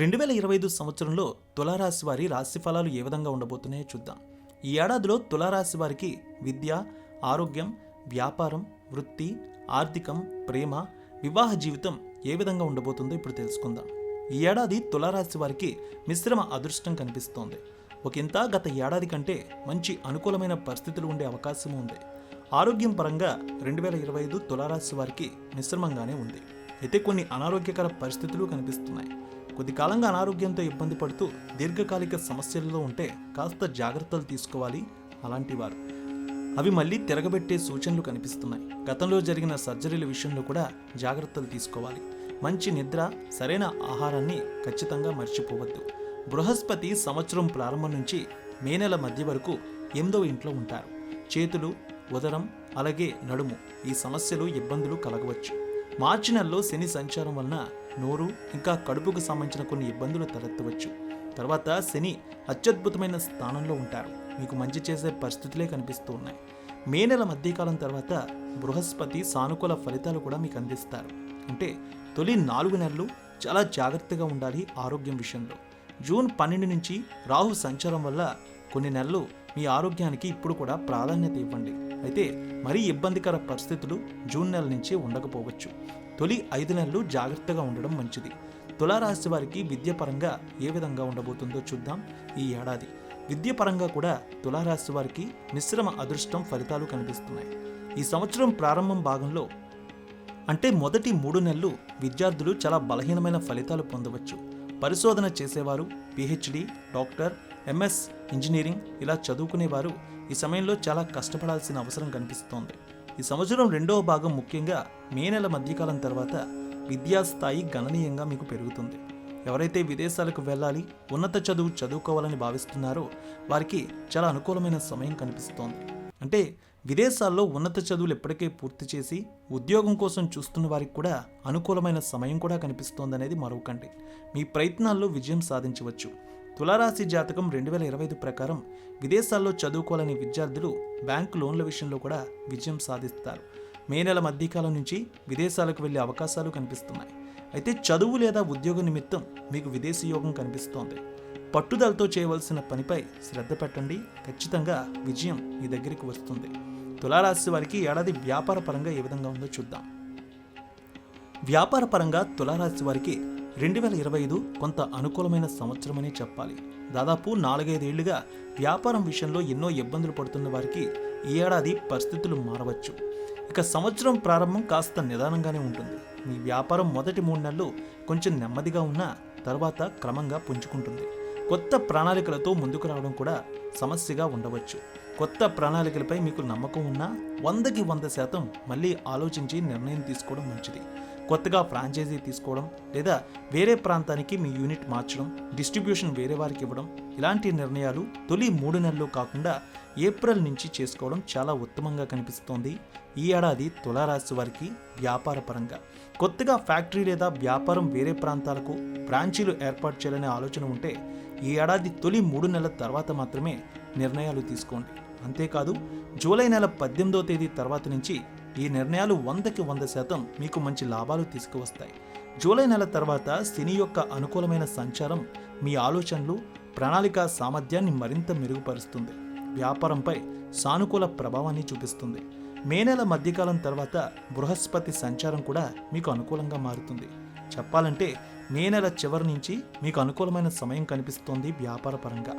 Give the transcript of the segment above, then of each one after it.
రెండు వేల ఇరవై ఐదు సంవత్సరంలో తులారాశి వారి రాశి ఫలాలు ఏ విధంగా ఉండబోతున్నాయో చూద్దాం. ఈ ఏడాదిలో తులారాశి వారికి విద్య ఆరోగ్యం వ్యాపారం వృత్తి ఆర్థికం ప్రేమ వివాహ జీవితం ఏ విధంగా ఉండబోతుందో ఇప్పుడు తెలుసుకుందాం. ఈ ఏడాది తులారాశి వారికి మిశ్రమ అదృష్టం కనిపిస్తోంది. ఒకంత గత ఏడాది కంటే మంచి అనుకూలమైన పరిస్థితులు ఉండే అవకాశం ఉంది. ఆరోగ్యం పరంగా రెండు వేల ఇరవై ఐదు తులారాశి వారికి మిశ్రమంగానే ఉంది. అయితే కొన్ని అనారోగ్యకర పరిస్థితులు కనిపిస్తున్నాయి. కొద్ది కాలంగా అనారోగ్యంతో ఇబ్బంది పడుతూ దీర్ఘకాలిక సమస్యలలో ఉంటే కాస్త జాగ్రత్తలు తీసుకోవాలి అలాంటి వారు. అవి మళ్ళీ తిరగబెట్టే సూచనలు కనిపిస్తున్నాయి. గతంలో జరిగిన సర్జరీల విషయంలో కూడా జాగ్రత్తలు తీసుకోవాలి. మంచి నిద్ర సరైన ఆహారాన్ని ఖచ్చితంగా మర్చిపోవద్దు. బృహస్పతి సంవత్సరం ప్రారంభం నుంచి మే నెల మధ్య వరకు ఎనిమిదో ఇంట్లో ఉంటారు. చేతులు ఉదరం అలాగే నడుము ఈ సమస్యలు ఇబ్బందులు కలగవచ్చు. మార్చి నెలలో శని సంచారం వలన నోరు ఇంకా కడుపుకు సంబంధించిన కొన్ని ఇబ్బందులు తలెత్తవచ్చు. తర్వాత శని అత్యద్భుతమైన స్థానంలో ఉంటారు. మీకు మంచి చేసే పరిస్థితులే కనిపిస్తూ ఉన్నాయి మే నెల మధ్యకాలం తర్వాత బృహస్పతి సానుకూల ఫలితాలు కూడా మీకు అందిస్తారు. అంటే తొలి నాలుగు నెలలు చాలా జాగ్రత్తగా ఉండాలి ఆరోగ్యం విషయంలో. జూన్ పన్నెండు నుంచి రాహు సంచారం వల్ల కొన్ని నెలలు మీ ఆరోగ్యానికి ఇప్పుడు కూడా ప్రాధాన్యత ఇవ్వండి. అయితే మరీ ఇబ్బందికర పరిస్థితులు జూన్ నెల నుంచి ఉండకపోవచ్చు. తొలి ఐదు నెలలు జాగ్రత్తగా ఉండడం మంచిది. తులారాశి వారికి విద్యపరంగా ఏ విధంగా ఉండబోతుందో చూద్దాం ఈ ఏడాది. విద్యపరంగా కూడా తులారాశి వారికి మిశ్రమ అదృష్టం ఫలితాలు కనిపిస్తున్నాయి. ఈ సంవత్సరం ప్రారంభం భాగంలో అంటే మొదటి మూడు నెలలు విద్యార్థులు చాలా బలహీనమైన ఫలితాలు పొందవచ్చు. పరిశోధన చేసేవారు పిహెచ్డి డాక్టర్ ఎంఎస్ ఇంజనీరింగ్ ఇలా చదువుకునేవారు ఈ సమయంలో చాలా కష్టపడాల్సిన అవసరం కనిపిస్తోంది. ఈ సంవత్సరం రెండవ భాగం ముఖ్యంగా మే నెల మధ్యకాలం తర్వాత విద్యా స్థాయి గణనీయంగా మీకు పెరుగుతుంది. ఎవరైతే విదేశాలకు వెళ్ళాలి ఉన్నత చదువు చదువుకోవాలని భావిస్తున్నారో వారికి చాలా అనుకూలమైన సమయం కనిపిస్తోంది. అంటే విదేశాల్లో ఉన్నత చదువులు ఎప్పటికే పూర్తి చేసి ఉద్యోగం కోసం చూస్తున్న వారికి కూడా అనుకూలమైన సమయం కూడా కనిపిస్తోందనేది మరొకండి మీ ప్రయత్నాల్లో విజయం సాధించవచ్చు. తులారాశి జాతకం రెండు వేల ఇరవై ఐదు ప్రకారం విదేశాల్లో చదువుకోవాలని విద్యార్థులు బ్యాంకు లోన్ల విషయంలో కూడా విజయం సాధిస్తారు. మే నెల మధ్యకాలం నుంచి విదేశాలకు వెళ్ళే అవకాశాలు కనిపిస్తున్నాయి. అయితే చదువు లేదా ఉద్యోగ నిమిత్తం మీకు విదేశీ యోగం కనిపిస్తోంది. పట్టుదలతో చేయవలసిన పనిపై శ్రద్ధ పెట్టండి. ఖచ్చితంగా విజయం మీ దగ్గరికి వస్తుంది. తులారాశి వారికి ఏడాది వ్యాపార పరంగా ఏ విధంగా ఉందో చూద్దాం. వ్యాపార పరంగా తులారాశి వారికి రెండు వేల ఇరవై ఐదు కొంత అనుకూలమైన సంవత్సరమని చెప్పాలి. దాదాపు నాలుగైదేళ్ళుగా వ్యాపారం విషయంలో ఎన్నో ఇబ్బందులు పడుతున్న వారికి ఈ ఏడాది పరిస్థితులు మారవచ్చు. ఇక సంవత్సరం ప్రారంభం కాస్త నిదానంగానే ఉంటుంది. మీ వ్యాపారం మొదటి మూడు నెలలు కొంచెం నెమ్మదిగా ఉన్నా తర్వాత క్రమంగా పుంజుకుంటుంది. కొత్త ప్రణాళికలతో ముందుకు రావడం కూడా సమస్యగా ఉండవచ్చు. కొత్త ప్రణాళికలపై మీకు నమ్మకం ఉన్నా వందకి వంద శాతం మళ్ళీ ఆలోచించి నిర్ణయం తీసుకోవడం మంచిది. కొత్తగా ఫ్రాంచైజీ తీసుకోవడం లేదా వేరే ప్రాంతానికి మీ యూనిట్ మార్చడం డిస్ట్రిబ్యూషన్ వేరే వారికి ఇవ్వడం ఇలాంటి నిర్ణయాలు తొలి మూడు నెలలు కాకుండా ఏప్రిల్ నుంచి చేసుకోవడం చాలా ఉత్తమంగా కనిపిస్తోంది. ఈ ఏడాది తులారాశి వారికి వ్యాపార పరంగా కొత్తగా ఫ్యాక్టరీ లేదా వ్యాపారం వేరే ప్రాంతాలకు బ్రాంచీలు ఏర్పాటు చేయాలనే ఆలోచన ఉంటే ఈ ఏడాది తొలి మూడు నెలల తర్వాత మాత్రమే నిర్ణయాలు తీసుకోండి. అంతేకాదు జూలై నెల పద్దెనిమిదో తేదీ తర్వాత నుంచి ఈ నిర్ణయాలు వందకి వంద శాతం మీకు మంచి లాభాలు తీసుకువస్తాయి. జూలై నెల తర్వాత శని యొక్క అనుకూలమైన సంచారం మీ ఆలోచనలు ప్రణాళిక సామర్థ్యాన్ని మరింత మెరుగుపరుస్తుంది. వ్యాపారంపై సానుకూల ప్రభావాన్ని చూపిస్తుంది. మే నెల మధ్యకాలం తర్వాత బృహస్పతి సంచారం కూడా మీకు అనుకూలంగా మారుతుంది. చెప్పాలంటే మే నెల చివరి నుంచి మీకు అనుకూలమైన సమయం కనిపిస్తోంది వ్యాపారపరంగా.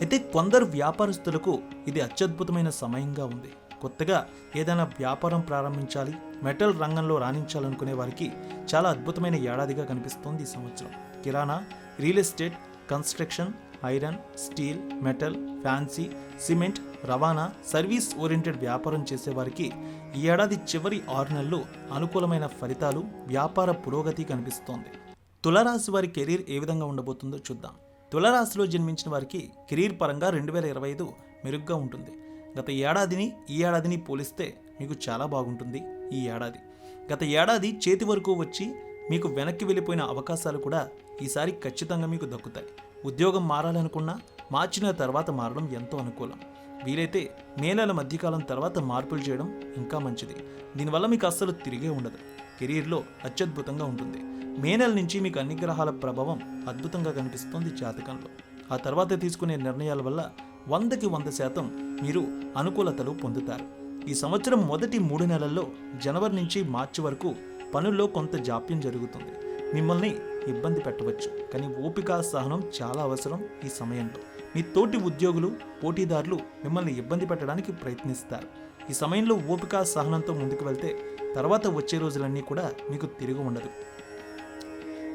అయితే కొందరు వ్యాపారస్తులకు ఇది అత్యద్భుతమైన సమయంగా ఉంది. కొత్తగా ఏదైనా వ్యాపారం ప్రారంభించాలి మెటల్ రంగంలో రాణించాలనుకునే వారికి చాలా అద్భుతమైన ఏడాదిగా కనిపిస్తోంది ఈ సంవత్సరం. కిరాణా real estate construction iron steel metal fancy cement రవాణా సర్వీస్ ఓరియంటెడ్ వ్యాపారం చేసేవారికి ఈ ఏడాది చివరి ఆరు నెలలు అనుకూలమైన ఫలితాలు వ్యాపార పురోగతి కనిపిస్తోంది. తులరాశి వారి కెరీర్ ఏ విధంగా ఉండబోతుందో చూద్దాం. తులరాశిలో జన్మించిన వారికి కెరీర్ పరంగా రెండు వేల ఇరవై ఐదు మెరుగ్గా ఉంటుంది. గత ఏడాదిని ఈ ఏడాదిని పోలిస్తే మీకు చాలా బాగుంటుంది ఈ ఏడాది. గత ఏడాది చేతి వరకు వచ్చి మీకు వెనక్కి వెళ్ళిపోయిన అవకాశాలు కూడా ఈసారి ఖచ్చితంగా మీకు దక్కుతాయి. ఉద్యోగం మారాలనుకున్నా మార్చిన తర్వాత మారడం ఎంతో అనుకూలం. వీలైతే మే నెల మధ్యకాలం తర్వాత మార్పులు చేయడం ఇంకా మంచిది. దీనివల్ల మీకు అస్సలు తిరిగే ఉండదు. కెరీర్లో అత్యద్భుతంగా ఉంటుంది. మే నెల నుంచి మీకు అన్ని గ్రహాల ప్రభావం అద్భుతంగా కనిపిస్తుంది జాతకంలో. ఆ తర్వాత తీసుకునే నిర్ణయాల వల్ల వందకి వంద శాతం మీరు అనుకూలతలు పొందుతారు. ఈ సంవత్సరం మొదటి మూడు నెలల్లో జనవరి నుంచి మార్చి వరకు పనుల్లో కొంత జాప్యం జరుగుతుంది. మిమ్మల్ని ఇబ్బంది పెట్టవచ్చు. కానీ ఓపిక సహనం చాలా అవసరం ఈ సమయంలో. మీ తోటి ఉద్యోగులు పోటీదారులు మిమ్మల్ని ఇబ్బంది పెట్టడానికి ప్రయత్నిస్తారు. ఈ సమయంలో ఓపిక సహనంతో ముందుకు వెళ్తే తర్వాత వచ్చే రోజులన్నీ కూడా మీకు తిరిగి ఉండదు.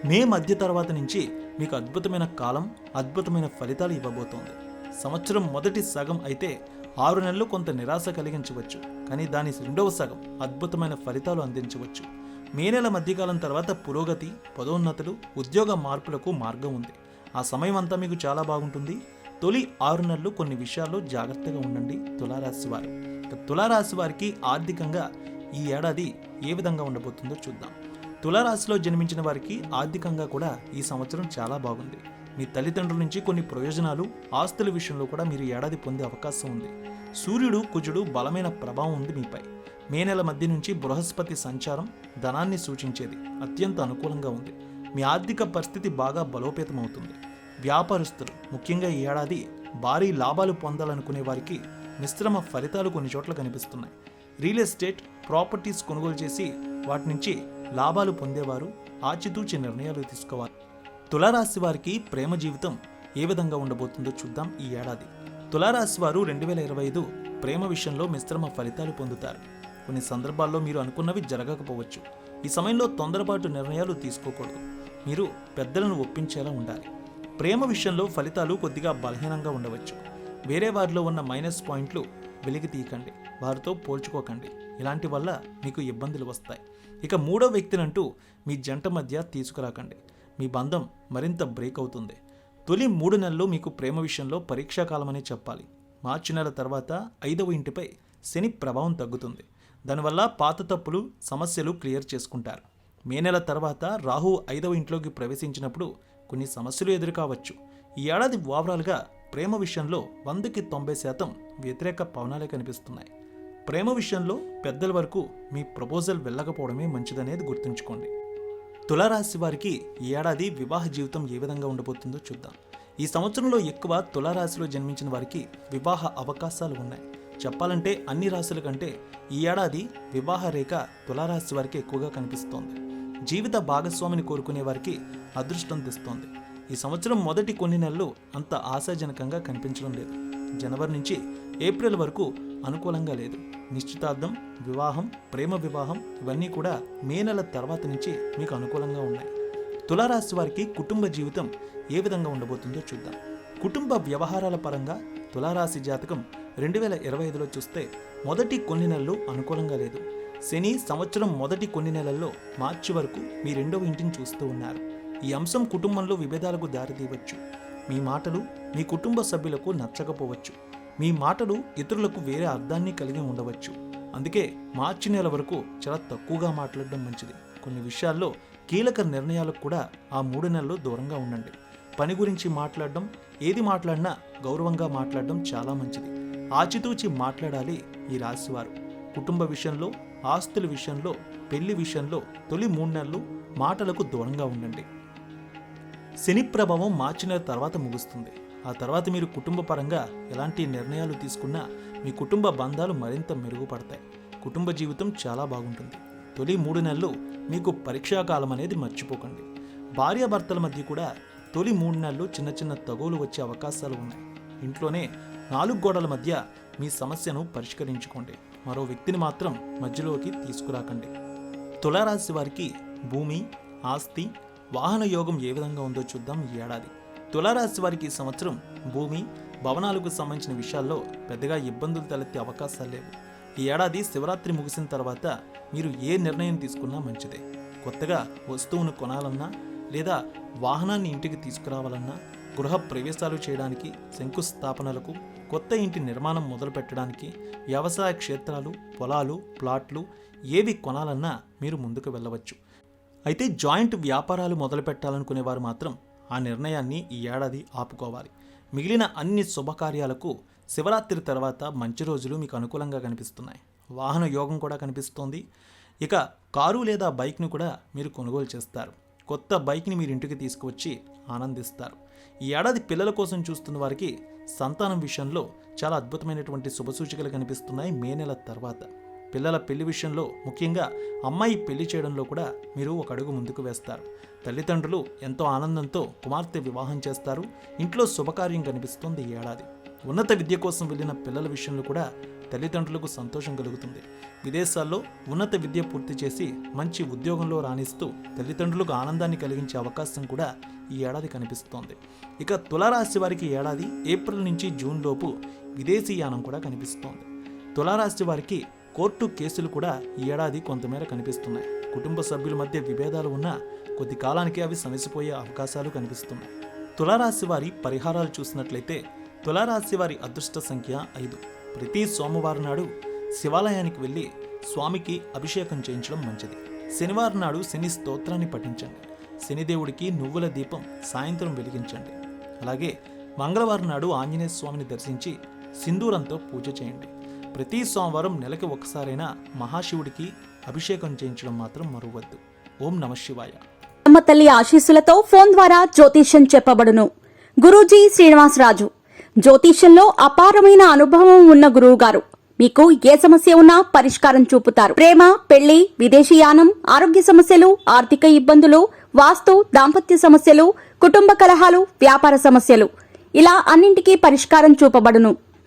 మే మధ్య తర్వాత నుంచి మీకు అద్భుతమైన కాలం అద్భుతమైన ఫలితాలు ఇవ్వబోతోంది. సంవత్సరం మొదటి సగం అయితే ఆరు నెలలు కొంత నిరాశ కలిగించవచ్చు. కానీ దాని రెండవ సగం అద్భుతమైన ఫలితాలు అందించవచ్చు. మే నెల మధ్యకాలం తర్వాత పురోగతి పదోన్నతులు ఉద్యోగ మార్పులకు మార్గం ఉంది. ఆ సమయం అంతా మీకు చాలా బాగుంటుంది. తొలి ఆరు నెలలు కొన్ని విషయాల్లో జాగ్రత్తగా ఉండండి. తులారాశి వారు. తులారాశి వారికి ఆర్థికంగా ఈ ఏడాది ఏ విధంగా ఉండబోతుందో చూద్దాం. తులారాశిలో జన్మించిన వారికి ఆర్థికంగా కూడా ఈ సంవత్సరం చాలా బాగుంది. మీ తల్లిదండ్రుల నుంచి కొన్ని ప్రయోజనాలు ఆస్తుల విషయంలో కూడా మీరు ఏడాది పొందే అవకాశం ఉంది. సూర్యుడు కుజుడు బలమైన ప్రభావం ఉంది మీపై. మే నెల మధ్య నుంచి బృహస్పతి సంచారం ధనాన్ని సూచించేది అత్యంత అనుకూలంగా ఉంది. మీ ఆర్థిక పరిస్థితి బాగా బలోపేతమవుతుంది. వ్యాపారస్తులు ముఖ్యంగా ఈ ఏడాది భారీ లాభాలు పొందాలనుకునే వారికి మిశ్రమ ఫలితాలు కొన్ని చోట్ల కనిపిస్తున్నాయి. రియల్ ఎస్టేట్ ప్రాపర్టీస్ కొనుగోలు చేసి వాటి నుంచి లాభాలు పొందేవారు ఆచితూచి నిర్ణయాలు తీసుకోవాలి. తులారాశి వారికి ప్రేమ జీవితం ఏ విధంగా ఉండబోతుందో చూద్దాం ఈ ఏడాది. తులారాశి వారు రెండు వేల ఇరవై ఐదు ప్రేమ విషయంలో మిశ్రమ ఫలితాలు పొందుతారు. కొన్ని సందర్భాల్లో మీరు అనుకున్నవి జరగకపోవచ్చు. ఈ సమయంలో తొందరపాటు నిర్ణయాలు తీసుకోకూడదు. మీరు పెద్దలను ఒప్పించేలా ఉండాలి. ప్రేమ విషయంలో ఫలితాలు కొద్దిగా బలహీనంగా ఉండవచ్చు. వేరే వారిలో ఉన్న మైనస్ పాయింట్లు వెలికి తీయకండి. వారితో పోల్చుకోకండి. ఇలాంటి వల్ల మీకు ఇబ్బందులు వస్తాయి. ఇక మూడో వ్యక్తినంటూ మీ జంట మధ్య తీసుకురాకండి. మీ బంధం మరింత బ్రేక్ అవుతుంది. తొలి మూడు నెలలు మీకు ప్రేమ విషయంలో పరీక్షాకాలమనే చెప్పాలి. మార్చి నెల తర్వాత ఐదవ ఇంటిపై శని ప్రభావం తగ్గుతుంది. దానివల్ల పాత తప్పులు సమస్యలు క్లియర్ చేసుకుంటారు. మే నెల తర్వాత రాహు ఐదవ ఇంట్లోకి ప్రవేశించినప్పుడు కొన్ని సమస్యలు ఎదురుకావచ్చు. ఈ ఏడాది ఓవరాల్గా ప్రేమ విషయంలో వందకి తొంభై శాతం వ్యతిరేక పవనాలే కనిపిస్తున్నాయి. ప్రేమ విషయంలో పెద్దల వరకు మీ ప్రపోజల్ వెళ్ళకపోవడమే మంచిదనేది గుర్తుంచుకోండి. తులారాశి వారికి ఈ ఏడాది వివాహ జీవితం ఏ విధంగా ఉండబోతుందో చూద్దాం. ఈ సంవత్సరంలో ఎక్కువ తులారాశిలో జన్మించిన వారికి వివాహ అవకాశాలు ఉన్నాయి. చెప్పాలంటే అన్ని రాశుల కంటే ఈ ఏడాది వివాహ రేఖ తులారాశి వారికి ఎక్కువగా కనిపిస్తోంది. జీవిత భాగస్వామిని కోరుకునే వారికి అదృష్టం తెస్తోంది. ఈ సంవత్సరం మొదటి కొన్ని నెలలు అంత ఆశాజనకంగా కనిపించడం లేదు. జనవరి నుంచి ఏప్రిల్ వరకు అనుకూలంగా లేదు. నిశ్చితార్థం వివాహం ప్రేమ వివాహం ఇవన్నీ కూడా మే నెల తర్వాత నుంచి మీకు అనుకూలంగా ఉన్నాయి. తులారాశి వారికి కుటుంబ జీవితం ఏ విధంగా ఉండబోతుందో చూద్దాం. కుటుంబ వ్యవహారాల పరంగా తులారాశి జాతకం రెండు వేల ఇరవై ఐదులో చూస్తే మొదటి కొన్ని నెలలు అనుకూలంగా లేదు. శని సంవత్సరం మొదటి కొన్ని నెలల్లో మార్చి వరకు మీ రెండవ ఇంటిని చూస్తూ ఉన్నారు. ఈ అంశం కుటుంబంలో విభేదాలకు దారితీయవచ్చు. మీ మాటలు మీ కుటుంబ సభ్యులకు నచ్చకపోవచ్చు. మీ మాటలు ఇతరులకు వేరే అర్థాన్ని కలిగి ఉండవచ్చు. అందుకే మార్చి నెల వరకు చాలా తక్కువగా మాట్లాడడం మంచిది. కొన్ని విషయాల్లో కీలక నిర్ణయాలకు కూడా ఆ మూడు నెలలు దూరంగా ఉండండి. పని గురించి మాట్లాడడం ఏది మాట్లాడినా గౌరవంగా మాట్లాడడం చాలా మంచిది. ఆచితూచి మాట్లాడాలి ఈ రాశివారు. కుటుంబ విషయంలో ఆస్తుల విషయంలో పెళ్ళి విషయంలో తొలి మూడు నెలలు మాటలకు దూరంగా ఉండండి. శని ప్రభావం మార్చి నెల తర్వాత ముగుస్తుంది. ఆ తర్వాత మీరు కుటుంబ పరంగా ఎలాంటి నిర్ణయాలు తీసుకున్నా మీ కుటుంబ బంధాలు మరింత మెరుగుపడతాయి. కుటుంబ జీవితం చాలా బాగుంటుంది. తొలి మూడు నెలలు మీకు పరీక్షాకాలం అనేది మర్చిపోకండి. భార్యాభర్తల మధ్య కూడా తొలి మూడు నెలలు చిన్న చిన్న తగువులు వచ్చే అవకాశాలు ఉన్నాయి. ఇంట్లోనే నాలుగు గోడల మధ్య మీ సమస్యను పరిష్కరించుకోండి. మరో వ్యక్తిని మాత్రం మధ్యలోకి తీసుకురాకండి. తులారాశి వారికి భూమి ఆస్తి వాహన యోగం ఏ విధంగా ఉందో చూద్దాం ఈ ఏడాది. తులారాశి వారికి ఈ సంవత్సరం భూమి భవనాలకు సంబంధించిన విషయాల్లో పెద్దగా ఇబ్బందులు తలెత్తే అవకాశాలు లేవు. ఈ ఏడాది శివరాత్రి ముగిసిన తర్వాత మీరు ఏ నిర్ణయం తీసుకున్నా మంచిదే. కొత్తగా వస్తువును కొనాలన్నా లేదా వాహనాన్ని ఇంటికి తీసుకురావాలన్నా గృహ ప్రవేశాలు చేయడానికి శంకుస్థాపనలకు కొత్త ఇంటి నిర్మాణం మొదలు పెట్టడానికి వ్యవసాయ క్షేత్రాలు పొలాలు ప్లాట్లు ఏవి కొనాలన్నా మీరు ముందుకు వెళ్ళవచ్చు. అయితే జాయింట్ వ్యాపారాలు మొదలు పెట్టాలనుకునే వారు మాత్రం ఆ నిర్ణయాన్ని ఈ ఏడాది ఆపుకోవాలి. మిగిలిన అన్ని శుభకార్యాలకు శివరాత్రి తర్వాత మంచి రోజులు మీకు అనుకూలంగా కనిపిస్తున్నాయి. వాహన యోగం కూడా కనిపిస్తోంది. ఇక కారు లేదా బైక్ను కూడా మీరు కొనుగోలు చేస్తారు. కొత్త బైక్ని మీరు ఇంటికి తీసుకువచ్చి ఆనందిస్తారు. ఈ ఏడాది పిల్లల కోసం చూస్తున్న వారికి సంతానం విషయంలో చాలా అద్భుతమైనటువంటి శుభసూచికలు కనిపిస్తున్నాయి మే నెల తర్వాత. పిల్లల పెళ్ళి విషయంలో ముఖ్యంగా అమ్మాయి పెళ్ళి చేయడంలో కూడా మీరు ఒక అడుగు ముందుకు వేస్తారు. తల్లిదండ్రులు ఎంతో ఆనందంతో కుమార్తె వివాహం చేస్తారు. ఇంట్లో శుభకార్యం కనిపిస్తుంది ఈ ఏడాది. ఉన్నత విద్య కోసం వెళ్ళిన పిల్లల విషయంలో కూడా తల్లిదండ్రులకు సంతోషం కలుగుతుంది. విదేశాల్లో ఉన్నత విద్య పూర్తి చేసి మంచి ఉద్యోగంలో రాణిస్తూ తల్లిదండ్రులకు ఆనందాన్ని కలిగించే అవకాశం కూడా ఈ ఏడాది కనిపిస్తోంది. ఇక తులారాశి వారికి ఏడాది ఏప్రిల్ నుంచి జూన్ లోపు విదేశీ యానం కూడా కనిపిస్తోంది. తులారాశి వారికి కోర్టు కేసులు కూడా ఈ ఏడాది కొంతమేర కనిపిస్తున్నాయి. కుటుంబ సభ్యుల మధ్య విభేదాలు ఉన్నా కొద్ది కాలానికి అవి సమసిపోయే అవకాశాలు కనిపిస్తున్నాయి. తులారాశి వారి పరిహారాలు చూసినట్లయితే తులారాశి వారి అదృష్ట సంఖ్య ఐదు. ప్రతి సోమవారం నాడు శివాలయానికి వెళ్ళి స్వామికి అభిషేకం చేయించడం మంచిది. శనివారం నాడు శని స్తోత్రాన్ని పఠించండి. శనిదేవుడికి నువ్వుల దీపం సాయంత్రం వెలిగించండి. అలాగే మంగళవారం నాడు ఆంజనేయ స్వామిని దర్శించి సింధూరంతో పూజ చేయండి. ప్రతి సోమవారం నెలకి ఒకసారైనా మహాశివుడికి అభిషేకం చేయించడం మాత్రం మరువద్దు. ఓం నమ శివాయ. అమ్మ తల్లి ఆశీస్సులతో ఫోన్ ద్వారా జ్యోతిష్యం చెప్పబడును. గురూజీ శ్రీనివాసరాజు. జ్యోతిష్యంలో అపారమైన అనుభవం ఉన్న గురువు గారు మీకు ఏ సమస్య ఉన్నా పరిష్కారం చూపుతారు. ప్రేమ పెళ్ళి విదేశీయానం ఆరోగ్య సమస్యలు ఆర్థిక ఇబ్బందులు వాస్తు దాంపత్య సమస్యలు కుటుంబ కలహాలు వ్యాపార సమస్యలు. ఇలా అన్నింటికీ పరిష్కారం చూపబడును.